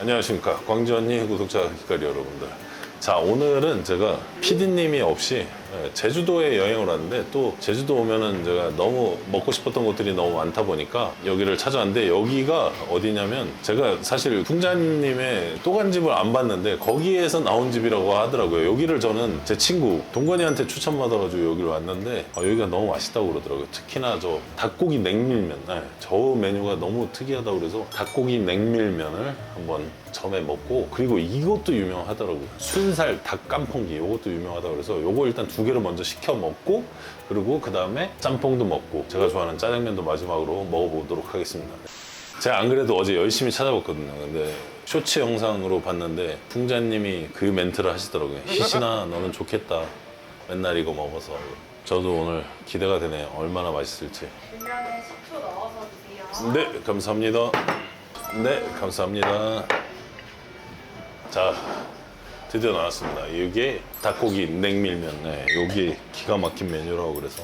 안녕하십니까. 광주언니 구독자 기까리 여러분들. 자 오늘은 제가 PD님이 없이 예, 제주도에 여행을 왔는데 또 제주도 오면은 제가 너무 먹고 싶었던 곳들이 너무 많다 보니까 여기를 찾아왔는데 여기가 어디냐면 제가 사실 풍자님의 또간집을 안 봤는데 거기에서 나온 집이라고 하더라고요. 여기를 저는 제 친구 동건이한테 추천받아가지고 여기를 왔는데 아, 여기가 너무 맛있다고 그러더라고요. 특히나 저 닭고기 냉밀면 네, 저 메뉴가 너무 특이하다고 그래서 닭고기 냉밀면을 한번 처음에 먹고 그리고 이것도 유명하더라고요. 순살 닭 깐풍기 이것도 유명하다고 그래서 요거 일단 두 개를 먼저 시켜 먹고 그리고 그 다음에 짬뽕도 먹고 제가 좋아하는 짜장면도 마지막으로 먹어보도록 하겠습니다 제가 안 그래도 어제 열심히 찾아봤거든요 근데 쇼츠 영상으로 봤는데 풍자님이 그 멘트를 하시더라고요 희신아 너는 좋겠다 맨날 이거 먹어서 저도 오늘 기대가 되네요 얼마나 맛있을지. 네, 감사합니다. 네, 감사합니다. 자, 드디어 나왔습니다. 이게 닭고기 냉밀면. 네, 여기 기가 막힌 메뉴라고 그래서.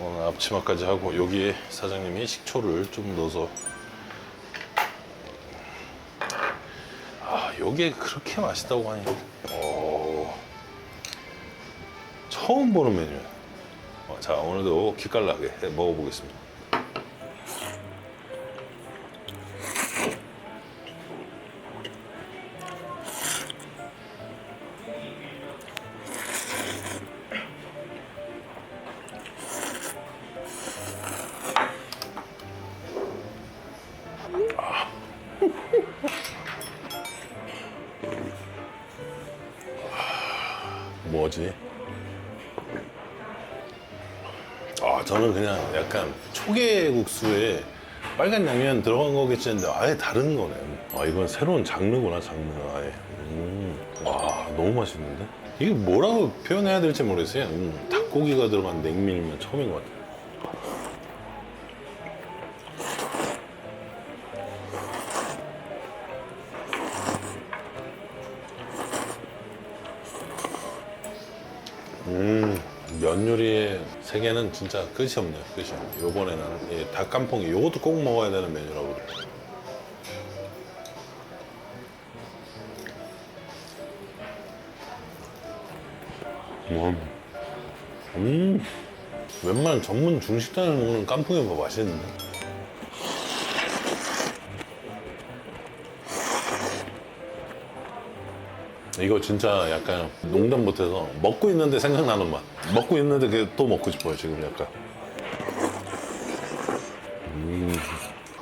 오늘 앞치마까지 하고 여기에 사장님이 식초를 좀 넣어서 아, 요게 그렇게 맛있다고 하니. 어, 처음 보는 메뉴예요. 어, 자 오늘도 기깔나게 해 먹어보겠습니다. 저는 그냥 약간 초계국수에 빨간 양면 들어간 거겠지 했는데 아예 다른 거네. 아, 이건 새로운 장르구나, 장르가 아예. 음, 와, 너무 맛있는데? 이게 뭐라고 표현해야 될지 모르겠어요. 음, 닭고기가 들어간 냉면이면 처음인 것 같아요. 면 요리의 세계는 진짜 끝이 없네요. 끝이 없네요. 요번에는 이 닭깐풍기 요것도 꼭 먹어야 되는 메뉴라고 그래요. 음. 음. 웬만한 전문 중식당에 먹는 깐풍기보다 맛있는데. 이거 진짜 약간 농담 못해서 먹고 있는데 생각나는 맛. 먹고 있는데 또 먹고 싶어요 지금 약간. 음,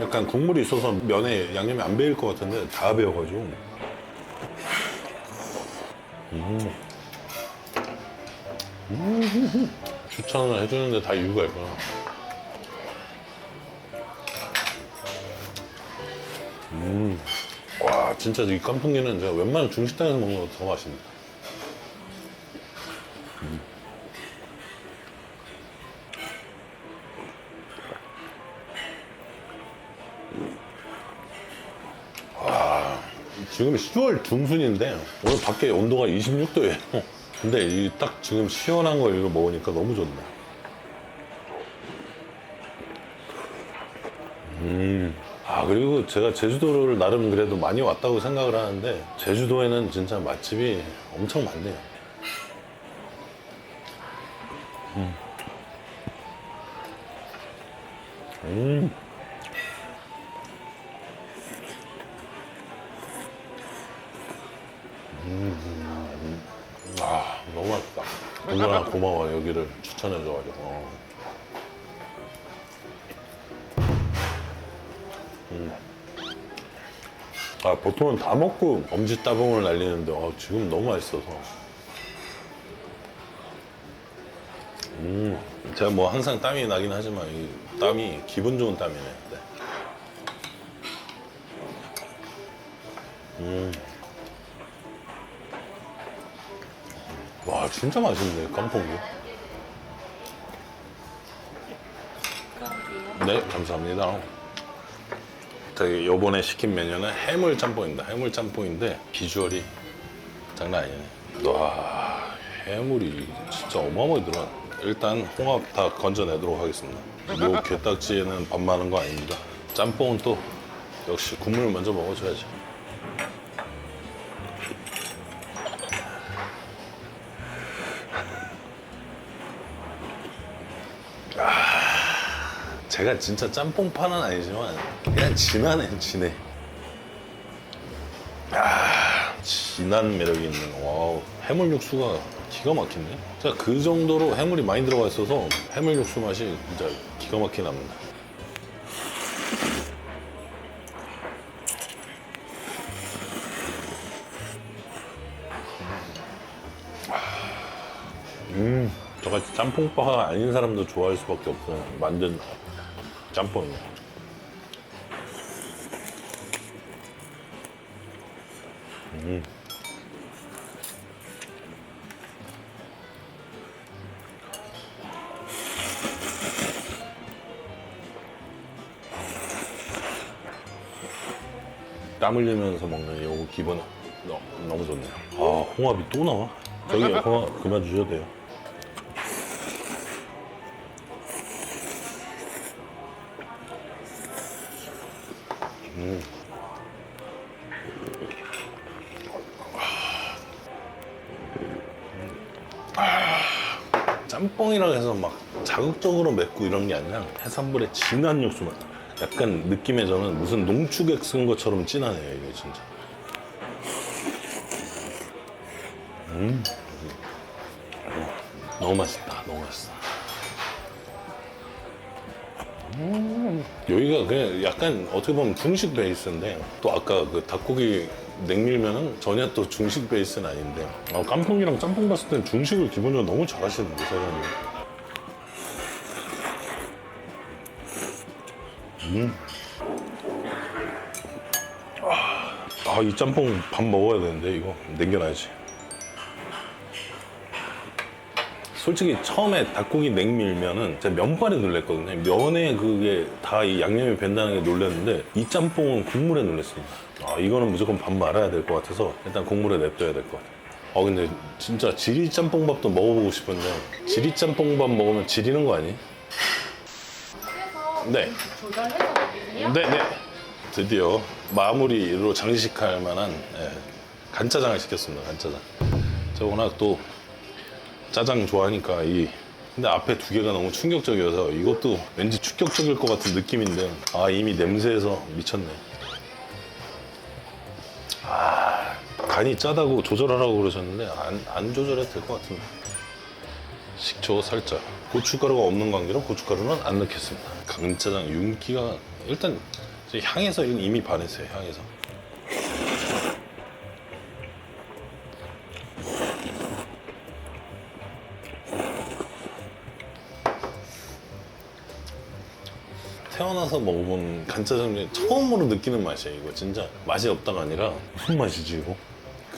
약간 국물이 있어서 면에 양념이 안 배일 것 같은데 다 배어가지고. 음. 음. 추천을 해주는데 다 이유가 있구나. 와 진짜 이 깐풍기는 제가 웬만한 중식당에서 먹는 것보다 더 맛있습니다 음. 와, 지금 10월 중순인데 오늘 밖에 온도가 26도예요. 근데 이 딱 지금 시원한 거 이거 먹으니까 너무 좋네 아 그리고 제가 제주도를 나름 그래도 많이 왔다고 생각을 하는데 제주도에는 진짜 맛집이 엄청 많네요. 음. 음. 음. 아 너무 맛있다. 누구나 고마워 여기를 추천해줘가지고. 아, 보통은 다 먹고 엄지 따봉을 날리는데 어, 지금 너무 맛있어서. 음, 제가 뭐 항상 땀이 나긴 하지만 이 땀이 기분 좋은 땀이네. 네. 음. 와, 진짜 맛있네, 깐풍기. 네, 감사합니다. 저기 요번에 시킨 메뉴는 해물 짬뽕입니다. 해물 짬뽕인데 비주얼이 장난 아니네. 와 해물이 진짜 어마어마하게 들어. 일단 홍합 다 건져내도록 하겠습니다. 요 게딱지에는 밥 많은 거 아닙니다. 짬뽕은 또 역시 국물 먼저 먹어줘야지. 제가 진짜 짬뽕파는 아니지만 그냥 진하네 진해. 아, 진한 매력이 있는 와우 해물 육수가 기가 막힌데. 진짜 그 정도로 해물이 많이 들어가 있어서 해물 육수 맛이 진짜 기가 막히게 납니다. 음, 저같이 짬뽕파가 아닌 사람도 좋아할 수밖에 없어요. 만든 짬뽕이요. 땀 흘리면서 먹는 요거 기분 너, 너무 좋네요. 아, 홍합이 또 나와? 저기 홍합 그만 주셔도 돼요. 짬뽕이라 해서 막 자극적으로 맵고 이런 게 아니라 해산물의 진한 육수 맛. 약간 느낌에 저는 무슨 농축액 쓴 것처럼 진하네요, 이게 진짜. 음. 너무 맛있다, 너무 맛있어. 음. 여기가 그냥 약간 어떻게 보면 중식 베이스인데 또 아까 그 닭고기 냉밀면은 전혀 또 중식 베이스는 아닌데 아, 깐풍기랑 짬뽕 봤을 땐 중식을 기본적으로 너무 잘하시는데 사장님 아, 이 짬뽕 밥 먹어야 되는데 이거 남겨놔야지. 솔직히 처음에 닭고기 냉밀면은 제가 면발에 놀랬거든요. 면에 그게 다 이 양념이 밴다는 게 놀랐는데 이 짬뽕은 국물에 놀랐습니다. 아, 이거는 무조건 밥 말아야 될 것 같아서 일단 국물에 냅둬야 될 것 같아요. 아, 근데 진짜 지리 짬뽕밥도 먹어보고 싶은데 지리 짬뽕밥 먹으면 지리는 거 아니? 그래서 네. 조절해서. 네네. 드디어 마무리로 장식할 만한 예, 간짜장을 시켰습니다. 간짜장. 제가 워낙 또 짜장 좋아하니까 이 근데 앞에 두 개가 너무 충격적이어서 이것도 왠지 충격적일 것 같은 느낌인데 아 이미 냄새에서 미쳤네. 간이 짜다고 조절하라고 그러셨는데 안, 안 조절해도 될 것 같은데. 식초 살짝 고춧가루가 없는 관계로 고춧가루는 안 넣겠습니다 강짜장 윤기가 일단 향에서 이미 반했어요 향에서 태어나서 먹어본 간짜장 중에 처음으로 느끼는 맛이에요 이거 진짜 맛이 없다가 아니라 무슨 맛이지 이거?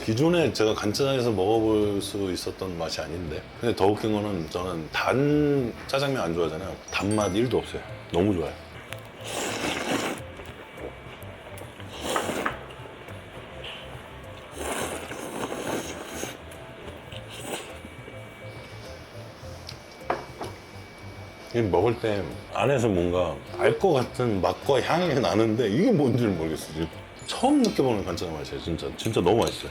기존에 제가 간짜장에서 먹어볼 수 있었던 맛이 아닌데 근데 더 웃긴 거는 저는 단 짜장면 안 좋아하잖아요 단맛 1도 없어요 너무 좋아요 이 먹을 때 안에서 뭔가 알 것 같은 맛과 향이 나는데 이게 뭔지를 모르겠어요. 처음 느껴보는 간짜장 맛이에요. 진짜 진짜 너무 맛있어요.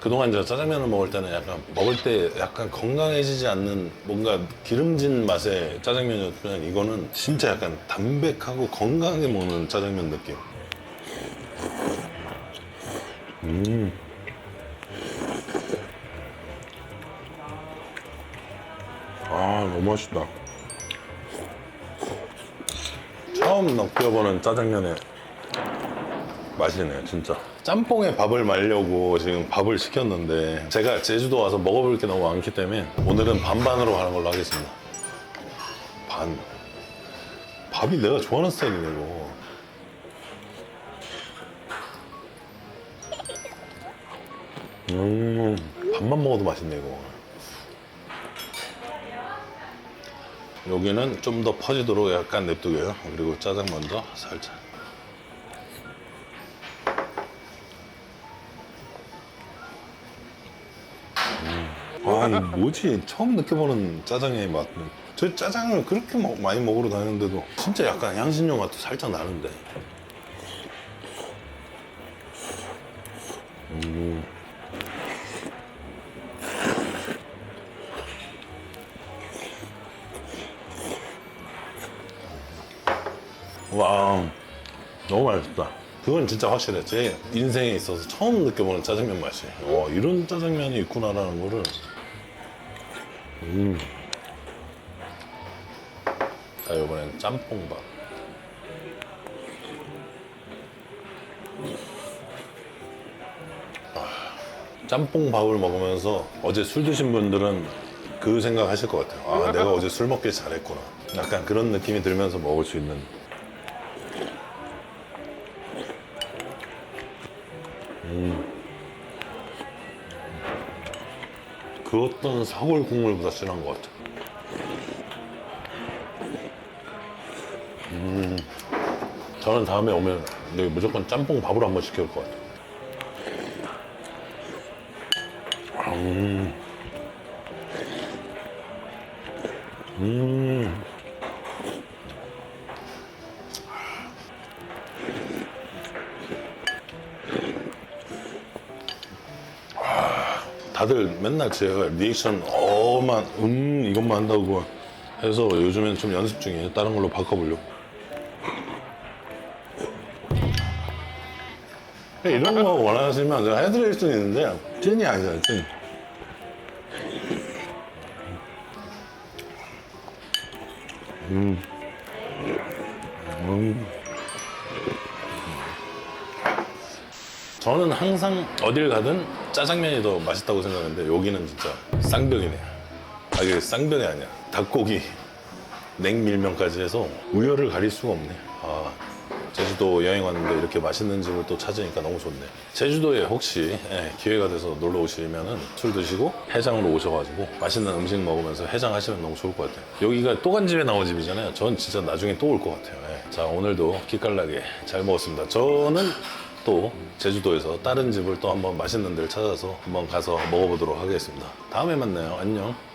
그동안 제가 짜장면을 먹을 때는 약간 먹을 때 약간 건강해지지 않는 뭔가 기름진 맛의 짜장면이었지만 이거는 진짜 약간 담백하고 건강하게 먹는 짜장면 느낌. 아 너무 맛있다 처음 느껴보는 짜장면의 맛이네요 진짜. 짬뽕에 밥을 말려고 지금 밥을 시켰는데 제가 제주도 와서 먹어볼 게 너무 많기 때문에 오늘은 반반으로 가는 걸로 하겠습니다. 반. 밥이 내가 좋아하는 스타일이네 이거. 음 밥만 먹어도 맛있네 이거. 여기는 좀 더 퍼지도록 약간 냅두고요. 그리고 짜장 먼저 살짝. 아, 이 뭐지? 처음 느껴보는 짜장의 맛. 저 짜장을 그렇게 먹- 많이 먹으러 다녔는데도 진짜 약간 향신료 맛도 살짝 나는데. 음. 와, 너무 맛있다. 그건 진짜 확실해. 제 인생에 있어서 처음 느껴보는 짜장면 맛이. 와, 이런 짜장면이 있구나라는 거를. 음. 자, 이번엔 짬뽕밥. 아, 짬뽕밥을 먹으면서 어제 술 드신 분들은 그 생각 하실 것 같아요. 아, 내가 어제 술 먹길 잘했구나. 약간 그런 느낌이 들면서 먹을 수 있는. 그 어떤 사골 국물보다 진한 것 같아. 음, 저는 다음에 오면 여기 무조건 짬뽕 밥으로 한번 시켜올 것 같아. 음. 음. 다들 맨날 제가 리액션 어만 음 이것만 한다고 해서 요즘엔 좀 연습 중이에요. 다른 걸로 바꿔보려고. 이런 거 원하시면 제가 해드릴 수는 있는데 찐이 아니잖아요, 찐. 음. 음. 저는 항상 어딜 가든 짜장면이 더 맛있다고 생각하는데 여기는 진짜 쌍벽이네. 아 이게 쌍벽이 아니야. 닭고기, 냉밀면까지 해서 우열을 가릴 수가 없네. 아 제주도 여행 왔는데 이렇게 맛있는 집을 또 찾으니까 너무 좋네. 제주도에 혹시 예, 기회가 돼서 놀러 오시면은 술 드시고 해장으로 오셔가지고 맛있는 음식 먹으면서 해장하시면 너무 좋을 것 같아요. 여기가 또간집에 나온 집이잖아요. 전 진짜 나중에 또 올 것 같아요. 예. 자 오늘도 기깔나게 잘 먹었습니다. 저는 또 제주도에서 다른 집을 또 한번 맛있는 데를 찾아서 한번 가서 먹어보도록 하겠습니다. 다음에 만나요. 안녕.